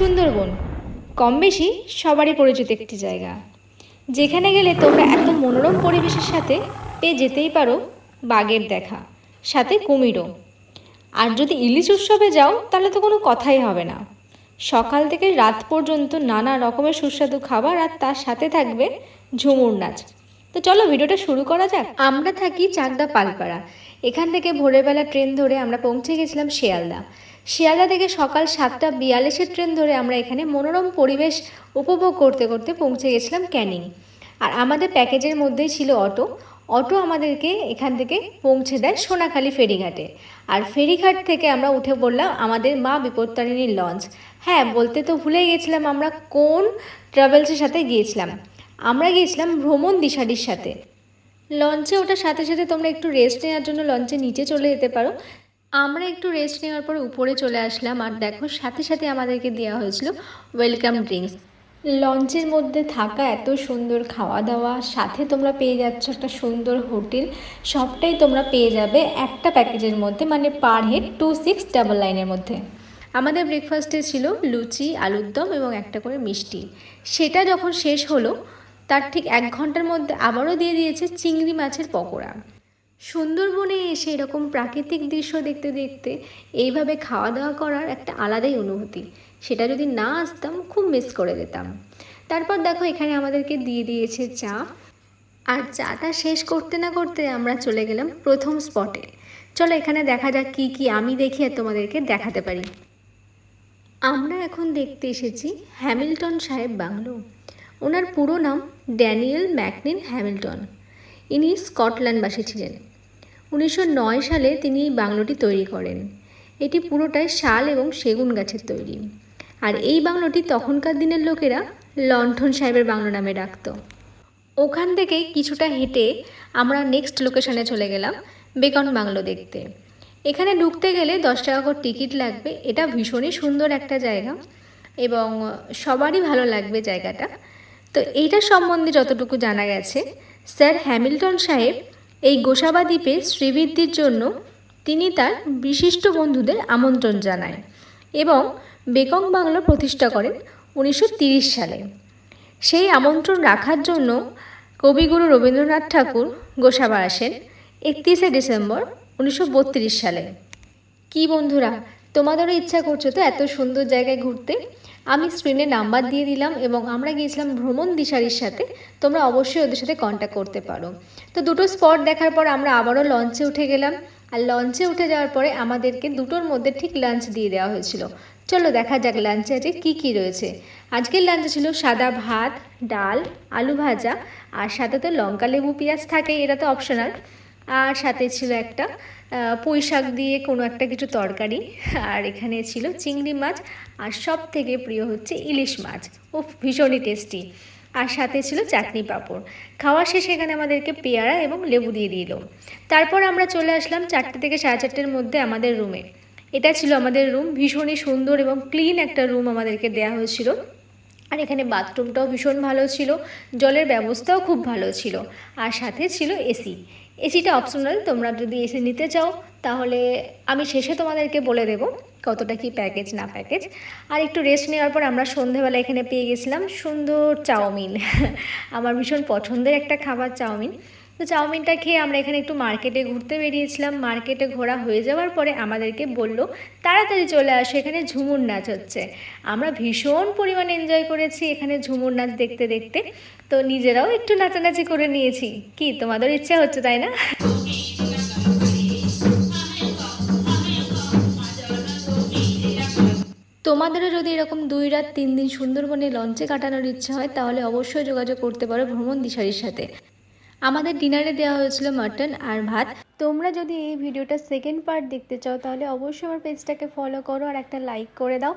সুন্দরবন। কম বেশি সবারই পরিচিত একটি জায়গা। যেখানে গেলে তোমরা এত মনোরম পরিবেশের সাথে পেয়ে যেতেই পারো বাঘের দেখা, সাথে কুমিরও। আর যদি ইলিশ উৎসবে যাও, তাহলে তো কোনো কথাই হবে না। সকাল থেকে রাত পর্যন্ত নানা রকমের সুস্বাদু খাবার আর তার সাথে থাকবে ঝুমুর নাচ। তো চলো ভিডিওটা শুরু করা যাক। আমরা থাকি চাকদা পালপাড়া। এখান থেকে ভোরবেলা ট্রেন ধরে আমরা পৌঁছে গেছিলাম শিয়ালদা। শিয়ালদা থেকে সকাল সাতটা বিয়াল্লিশের ট্রেন ধরে আমরা এখানে মনোরম পরিবেশ উপভোগ করতে করতে পৌঁছে গেছিলাম ক্যানিং। আর আমাদের প্যাকেজের মধ্যেই ছিল অটো। অটো আমাদেরকে এখান থেকে পৌঁছে দেয় সোনাখালী ফেরিঘাটে। আর ফেরিঘাট থেকে আমরা উঠে পড়লাম আমাদের মা বিপত্তারিণীর লঞ্চ। হ্যাঁ বলতে তো ভুলে গেছিলাম আমরা কোন ট্রাভেলসের সাথে গিয়েছিলাম। আমরা গিয়েছিলাম ভ্রমণ দিশারির সাথে। লঞ্চে ওঠার সাথে সাথে তোমরা একটু রেস্ট নেওয়ার জন্য লঞ্চে নিচে চলে যেতে পারো। আমরা একটু রেস্ট নেওয়ার পর উপরে চলে আসলাম আর দেখো সাথে সাথে আমাদেরকে দেওয়া হয়েছিল ওয়েলকাম ড্রিঙ্কস লঞ্চের মধ্যে থাকা এত সুন্দর খাওয়া দাওয়া সাথে তোমরা পেয়ে যাচ্ছ একটা সুন্দর হোটেল। সবটাই তোমরা পেয়ে যাবে একটা প্যাকেজের মধ্যে মানে per head two six double লাইনের মধ্যে। আমাদের ব্রেকফাস্টে ছিল লুচি, আলুর দম এবং একটা করে মিষ্টি। সেটা যখন শেষ হলো, তার ঠিক এক ঘণ্টার মধ্যে আবারও দিয়ে দিয়েছে চিংড়ি মাছের পকোড়া। সুন্দরবনে এসে এরকম প্রাকৃতিক দৃশ্য দেখতে দেখতে এইভাবে খাওয়া দাওয়া করার একটা আলাদাই অনুভূতি। সেটা যদি না আসতাম, খুব মিস করে যেতাম। তারপর দেখো, এখানে আমাদেরকে দিয়ে দিয়েছে চা। আর চাটা শেষ করতে না করতে আমরা চলে গেলাম প্রথম স্পটে চলো, এখানে দেখা যাক কি কি আমি দেখি আর তোমাদেরকে দেখাতে পারি। আমরা এখন দেখতে এসেছি হ্যামিল্টন সাহেব বাংলো। ওনার পুরো নাম ড্যানিয়েল ম্যাকনিন হ্যামিল্টন। ইনি স্কটল্যান্ডবাসী ছিলেন। উনিশশো নয় সালে তিনি এই বাংলোটি তৈরি করেন। এটি পুরোটাই শাল এবং সেগুন গাছের তৈরি। আর এই বাংলোটি তখনকার দিনের লোকেরা লণ্ঠন সাহেবের বাংলো নামে ডাকতো। ওখান থেকে কিছুটা হেঁটে আমরা নেক্সট লোকেশনে চলে গেলাম, বেকন বাংলো দেখতে। এখানে ঢুকতে গেলে দশ টাকা করে টিকিট লাগবে, এটা ভীষণই সুন্দর একটা জায়গা এবং সবারই ভালো লাগবে জায়গাটা। তো এইটা সম্বন্ধে যতটুকু জানা গেছে, স্যার হ্যামিল্টন সাহেব এই গোসাবা দ্বীপে শ্রীবৃদ্ধির জন্য তিনি তার বিশিষ্ট বন্ধুদের আমন্ত্রণ জানায় এবং বেকং বাংলো প্রতিষ্ঠা করেন উনিশশো সালে। সেই আমন্ত্রণ রাখার জন্য কবিগুরু রবীন্দ্রনাথ ঠাকুর গোসাবা আসেন একত্রিশে ডিসেম্বর উনিশশো বত্রিশ সালে। কি বন্ধুরা তোমাদেরও ইচ্ছা করছ তো এত সুন্দর জায়গায় ঘুরতে। আমি স্ক্রিনে নাম্বার দিয়ে দিলাম এবং আমরা গিয়েছিলাম ভ্রমণ দিশারির সাথে। তোমরা অবশ্যই ওদের সাথে কন্ট্যাক্ট করতে পারো। তো দুটো স্পট দেখার পর আমরা আবারও লঞ্চে উঠে গেলাম। আর লঞ্চে উঠে যাওয়ার পরে আমাদেরকে দুটোর মধ্যে ঠিক লাঞ্চ দিয়ে দেওয়া হয়েছিল। চলো দেখা যাক লাঞ্চে আজকে কী কী রয়েছে। আজকের লাঞ্চে ছিল সাদা ভাত, ডাল, আলু ভাজা, আর সাথে তো লঙ্কা লেবু, পেঁয়াজ থাকে এটা তো অপশনাল আর সাথে ছিল একটা পুঁই শাক দিয়ে কোনো একটা কিছু তরকারি, আর এখানে ছিল চিংড়ি মাছ, আর সব থেকে প্রিয় হচ্ছে ইলিশ মাছ। ও ভীষণই টেস্টি আর সাথে ছিল চাটনি পাঁপড়। খাওয়া শেষে এখানে আমাদেরকে পেয়ারা এবং লেবু দিয়ে দিল। তারপর আমরা চলে আসলাম চারটে থেকে সাড়ে চারটের মধ্যে আমাদের রুমে এটা ছিল আমাদের রুম ভীষণই সুন্দর এবং ক্লিন একটা রুম আমাদেরকে দেওয়া হয়েছিল। আর এখানে বাথরুমটাও ভীষণ ভালো ছিল, জলের ব্যবস্থাও খুব ভালো ছিল। আর সাথে ছিল এসি এসিটা অপশনাল তোমরা যদি এসি নিতে চাও, তাহলে আমি শেষে তোমাদেরকে বলে দেব কতটা কি প্যাকেজ না প্যাকেজ আর একটু রেস্ট নেওয়ার পর আমরা সন্ধেবেলা এখানে পেয়ে গেছিলাম সুন্দর চাউমিন। আমার ভীষণ পছন্দের একটা খাবার চাউমিন। তো চাউমিনটা খেয়ে আমরা এখানে একটু মার্কেটে ঘুরতে বেরিয়েছিলাম। মার্কেটে ঘোরা হয়ে যাওয়ার পরে আমাদেরকে বলল, তাড়াতাড়ি চলে আসো, এখানে ঝুমুর নাচ হচ্ছে। আমরা ভীষণ পরিমাণে এনজয় করেছি এখানে ঝুমুর নাচ দেখতে দেখতে। তো নিজেরাও একটু নাচানাচি করে নিয়েছি। কি, তোমাদের ইচ্ছা হচ্ছে তাই না? তোমাদেরও যদি এরকম দুই রাত, তিন দিন সুন্দরবনে লঞ্চে কাটানোর ইচ্ছা হয়, তাহলে অবশ্যই যোগাযোগ করতে পারো ভ্রমণ দিশারির সাথে। আমাদের ডিনারে দেওয়া হয়েছিল মাটন আর ভাত। তোমরা যদি এই ভিডিওটা সেকেন্ড পার্ট দেখতে চাও, তাহলে অবশ্যই আমার পেজটাকে ফলো করো আর একটা লাইক করে দাও।